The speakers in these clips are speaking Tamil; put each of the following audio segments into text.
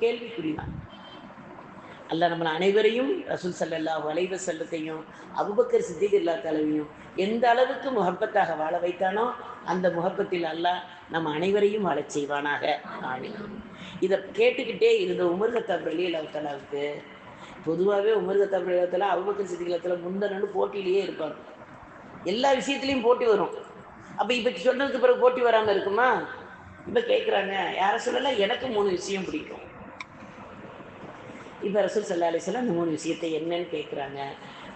கேள்விக்குறிதான். அல்ல நம்மளை அனைவரையும் ரசூல் சல்லல்லா வளைவ செல்லத்தையும் அபுபக்கர் சித்திக் இல்லா தலைவையும் எந்த அளவுக்கு முகப்பத்தாக வாழ வைத்தானோ அந்த முகப்பத்தில் அல்லாஹ் நம்ம அனைவரையும் வாழச் செய்வானாக. ஆமீன். இதை கேட்டுக்கிட்டே இருந்த உமர் கத்தாப் அலி அல்லாவுக்கு பொதுவாகவே உமர் கத்தாப் அலி அல்லாத்துல அபுபக்கர் சித்திக் இல்லத்தில் முந்தனன்னு போட்டியிலேயே இருப்பாங்க. எல்லா விஷயத்துலையும் போட்டி வரும். அப்போ இப்போ சொன்னதுக்கு பிறகு போட்டி வராமல் இருக்குமா? இப்போ கேட்குறாங்க யாரை சொல்லலை? எனக்கு மூணு விஷயம் பிடிக்கும். இப்போ ரசூல் சல்லா அலிஸ்லாம் இந்த மூணு விஷயத்தை என்னன்னு கேட்குறாங்க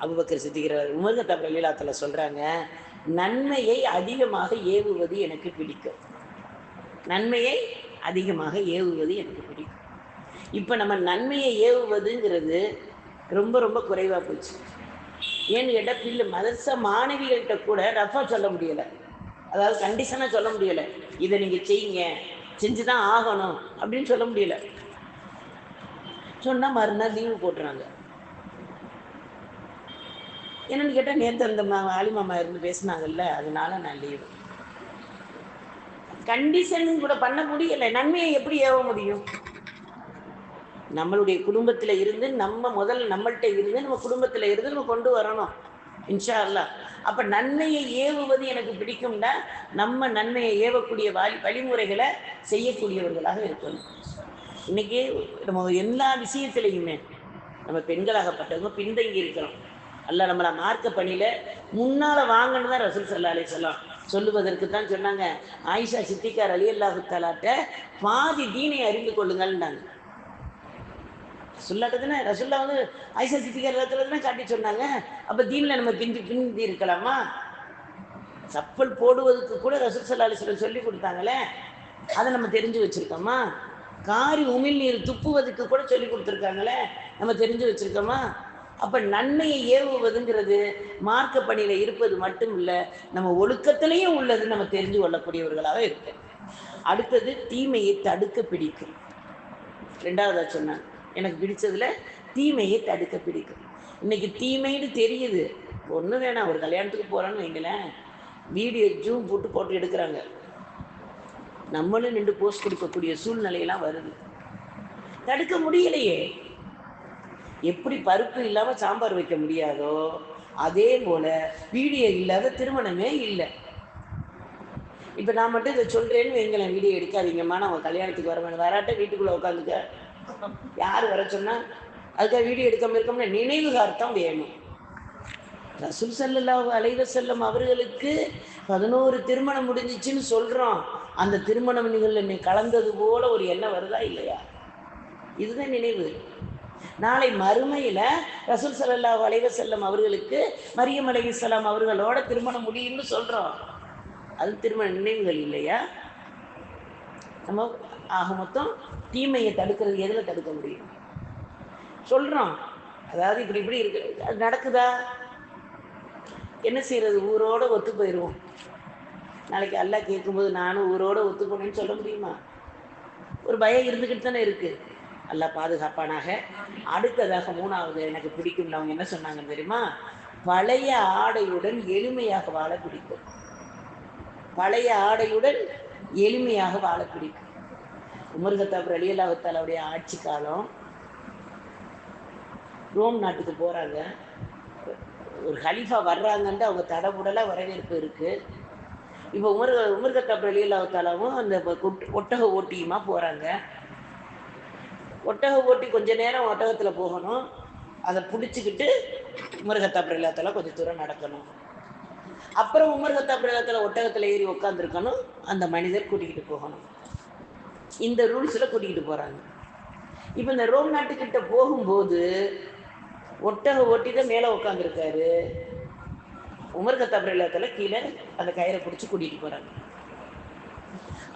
அபுபக்கர் சித்திக்கிறார் உமர் கத்தாப் அலிலாத்தில் சொல்கிறாங்க நன்மையை அதிகமாக ஏவுவது எனக்கு பிடிக்கும். நன்மையை அதிகமாக ஏவுவது எனக்கு பிடிக்கும். இப்போ நம்ம நன்மையை ஏவுவதுங்கிறது ரொம்ப ரொம்ப குறைவாக போச்சு. ஏன்னு கேட்டால் பிள்ளை மதச மாணவிகள்கிட்ட கூட ரஃபா சொல்ல முடியலை. அதாவது கண்டிஷனாக சொல்ல முடியலை. இதை நீங்கள் செய்யுங்க செஞ்சு தான் ஆகணும் அப்படின்னு சொல்ல முடியல. சொன்னால் மறுநாள் லீவு போட்டுறாங்க. என்னன்னு கேட்டால் நேற்று அந்த மா ஆலிமாமா இருந்து பேசினாங்கல்ல அதனால நான் லீவு கண்டிஷன் கூட பண்ண முடியலை. நன்மையை எப்படி ஏவ முடியும்? நம்மளுடைய குடும்பத்தில் இருந்து நம்ம முதல்ல நம்மள்கிட்ட இருந்து நம்ம குடும்பத்தில் இருந்து நம்ம கொண்டு வரணும். இன்ஷா அல்லா அப்போ நன்மையை ஏவுவது எனக்கு பிடிக்கும்னா நம்ம நன்மையை ஏவக்கூடிய வழி வழிமுறைகளை செய்யக்கூடியவர்களாக இருக்கணும். இன்னைக்கு நம்ம எல்லா விஷயத்திலையுமே நம்ம பெண்களாகப்பட்டவங்க பின்தங்கி இருக்கிறோம் அல்ல நம்மளை மார்க்க பணியில முன்னால வாங்கன்னு தான் ரசூல் சல்லா அலி சொல்லாம் சொல்லுவதற்கு தான் சொன்னாங்க. ஆயிஷா சித்திகார் அலி அல்லாஹு தலாட்ட பாதி தீனை அறிந்து கொள்ளுங்கள்னாங்க. சொல்லாட்ட தானே ரசுல்லா வந்து ஆயிஷா சித்திகார் இடத்துல தானே காட்டி சொன்னாங்க. அப்போ தீனில் நம்ம பிந்தி பிந்தி இருக்கலாமா? சப்பல் போடுவதற்கு கூட ரசூல் சல்லா அலிஸ்லம் சொல்லி கொடுத்தாங்களே. அதை நம்ம தெரிஞ்சு வச்சிருக்கோமா? காரி உமிழ்நீர் துப்புவதுக்கு கூட சொல்லி கொடுத்துருக்காங்களே. நம்ம தெரிஞ்சு வச்சிருக்கோமா? அப்போ நன்மையை ஏவுவதுங்கிறது மார்க்க பணியில் இருப்பது மட்டும் இல்லை நம்ம ஒழுக்கத்திலையும் உள்ளது நம்ம தெரிஞ்சு கொள்ளக்கூடியவர்களாக இருக்கு அடுத்தது தீமையை தடுக்க பிடிக்கும். ரெண்டாவதா சொன்னாங்க எனக்கு பிடிச்சதுல தீமையை தடுக்க பிடிக்கும். இன்னைக்கு தீமைன்னு தெரியுது. ஒன்றும் வேணாம் ஒரு கல்யாணத்துக்கு போகிறான்னு வைங்களேன். வீடியோ ஜூம் போட்டு போட்டு எடுக்கிறாங்க. நம்மளும் நின்று போஸ்ட் கொடுக்கக்கூடிய சூழ்நிலையெல்லாம் வருது. தடுக்க முடியலையே. எப்படி பருப்பு இல்லாமல் சாம்பார் வைக்க முடியாதோ அதே போல வீடியோ இல்லாத திருமணமே இல்லை. இப்போ நான் மட்டும் இதை சொல்கிறேன்னு வைங்களேன் வீடியோ எடுக்காதீங்கம்மா நான் உங்க கல்யாணத்துக்கு வர வேணும். வராட்ட வீட்டுக்குள்ளே உட்காந்துக்க. யார் வர சொன்னால் அதுக்காக வீடியோ எடுக்காமல் இருக்கோம்னா நினைவுகார்த்தம் வேணும். ரசூல் சல்லல்லாஹு அலைவசல்லம் அவர்களுக்கு பதினோரு திருமணம் முடிஞ்சிச்சுன்னு சொல்கிறோம் அந்த திருமணம் நிகழ்வில் என்னை கலந்தது போல ஒரு எண்ணம் வருதா இல்லையா? இதுதான் நினைவு. நாளை மறுமையில் ரசூல் சல்லா வளைவ செல்லம் அவர்களுக்கு மரியம் அலைஹிஸ்ஸலாம் அவர்களோட திருமணம் முடியும்னு சொல்கிறோம் அது திருமண நினைவுகள் இல்லையா? நம்ம ஆக மொத்தம் தீமையை தடுக்கிறது எதில் தடுக்க முடியும்? சொல்கிறோம் அதாவது இப்படி இப்படி இருக்கு. அது நடக்குதா? என்ன செய்யறது? ஊரோட ஒத்து போயிடுவோம் நாளைக்கு அல்லாஹ் கேட்கும்போது நானும் ஊரோட ஒத்துக்கணும்னு சொல்ல முடியுமா? ஒரு பயம் இருந்துக்கிட்டு தானே இருக்கு. அல்லாஹ் பாதுகாப்பானாக. அடுத்ததாக மூணாவது எனக்கு பிடிக்கும் அவங்க என்ன சொன்னாங்க தெரியுமா? பழைய ஆடையுடன் எளிமையாக வாழ பிடிக்கும். பழைய ஆடையுடன் எளிமையாக வாழ பிடிக்கும். உமர் கத்தாப் ரலியல்லாஹத்தாலுடைய ஆட்சி காலம் ரோம் நாட்டுக்கு போகிறாங்க ஒரு ஹலீஃபா வர்றாங்கன்ட்டு அவங்க தடபுடலாக வரவேற்பு இருக்கு. இப்போ உமர் உமர் கத்தாப் ரலியல்லாஹத்தாலாவும் அந்த ஒட்டக ஓட்டியுமா போறாங்க. ஒட்டக ஓட்டி கொஞ்ச நேரம் ஒட்டகத்துல போகணும். அதை பிடிச்சிக்கிட்டு உமர் கத்தாப் கொஞ்சம் தூரம் நடக்கணும். அப்புறம் உமர் கத்தாப் ஒட்டகத்தில் ஒட்டகத்துல ஏறி உட்காந்துருக்கணும் அந்த மனிதர் கூட்டிக்கிட்டு போகணும். இந்த ரூல்ஸில் கூட்டிக்கிட்டு போகிறாங்க இப்போ இந்த ரோம் நாட்டுக்கிட்ட போகும்போது ஒட்டக ஓட்டி தான் மேலே உட்காந்துருக்காரு உமர் கத்தாப் கீழே அந்த கயிறை பிடிச்சி கூட்டிகிட்டு போகிறாங்க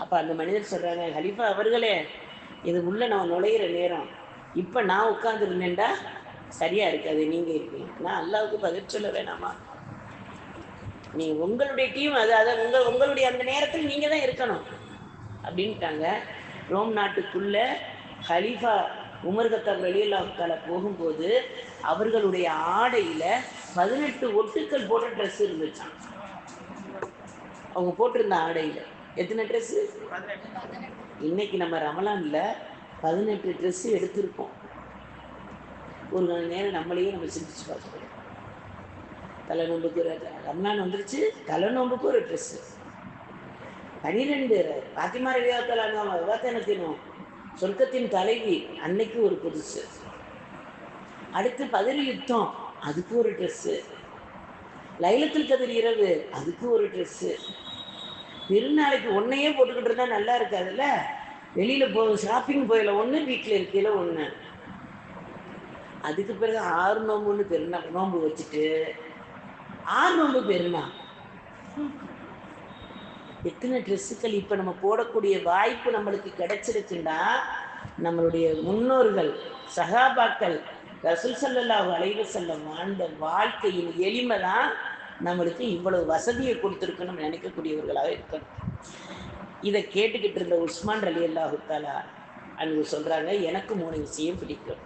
அப்போ அந்த மனிதர் சொல்கிறாங்க ஹலீஃபா அவர்களே இது உள்ளே நான் நுழையிற நேரம். இப்போ நான் உட்காந்துருந்தேன்டா சரியாக இருக்காது நீங்கள் இருக்கீங்க. நான் அல்லாவுக்கு பதில் சொல்ல வேணாமா? நீ உங்களுடைய டீம் அது அதை உங்கள் உங்களுடைய அந்த நேரத்தில் நீங்கள் தான் இருக்கணும். அப்படின்ட்டாங்க. ரோம் நாட்டுக்குள்ளே ஹலீஃபா உமர்கத்தம் கத்தாப் போகும்போது அவர்களுடைய ஆடையில பதினெட்டு ஒட்டுக்கள் போட்ட ட்ரெஸ் இருந்துச்சு அவங்க போட்டிருந்த ஆடையில. எத்தனை ட்ரெஸ் இன்னைக்கு நம்ம ரமலான்ல பதினெட்டு ட்ரெஸ் எடுத்திருப்போம் ஒரு மணி நேரம் நம்மளையே நம்ம சிந்திச்சு பார்க்கணும். தலை நோம்புக்கு ஒரு ரம்லான் வந்துருச்சு தலை நோம்புக்கு ஒரு ட்ரெஸ்ஸு பனிரெண்டு பாத்திமா எனக்கு விவாத்தனத்தினும் சொர்க்கத்தின் தலைவி அன்னைக்கு ஒரு புதுசு. அடுத்து பதில் யுத்தம் அதுக்கு ஒரு ட்ரெஸ்ஸு. லைலத்தில் கதிர் இரவு அதுக்கு ஒரு ட்ரெஸ்ஸு. பெருநாளைக்கு ஒன்றையே போட்டுக்கிட்டு இருந்தால் நல்லா இருக்காதுல்ல? வெளியில் போ ஷாப்பிங் போயில ஒன்று வீட்டில் இருக்கையில் ஒன்று அதுக்கு பிறகு ஆறு நோம்புன்னு பெருநா நோம்பு வச்சுட்டு ஆறு நோம்பு பெருநா எத்தனை ட்ரெஸ்ஸுகள் இப்போ நம்ம போடக்கூடிய வாய்ப்பு நம்மளுக்கு கிடைச்சிருச்சுன்னா நம்மளுடைய முன்னோர்கள் சகாபாக்கள் ரசூல் சல்லல்லா அலைஹி செல்லம் வாழ்ந்த வாழ்க்கையின் எளிமை தான் நம்மளுக்கு இவ்வளவு வசதியை கொடுத்துருக்குன்னு நம்ம நினைக்கக்கூடியவர்களாக இருக்கணும். இதை கேட்டுக்கிட்டு இருந்த உஸ்மான் அலி அல்லாஹு தாலா அன்பு சொல்கிறாங்க எனக்கு மூணு விஷயம் பிடிக்கும்.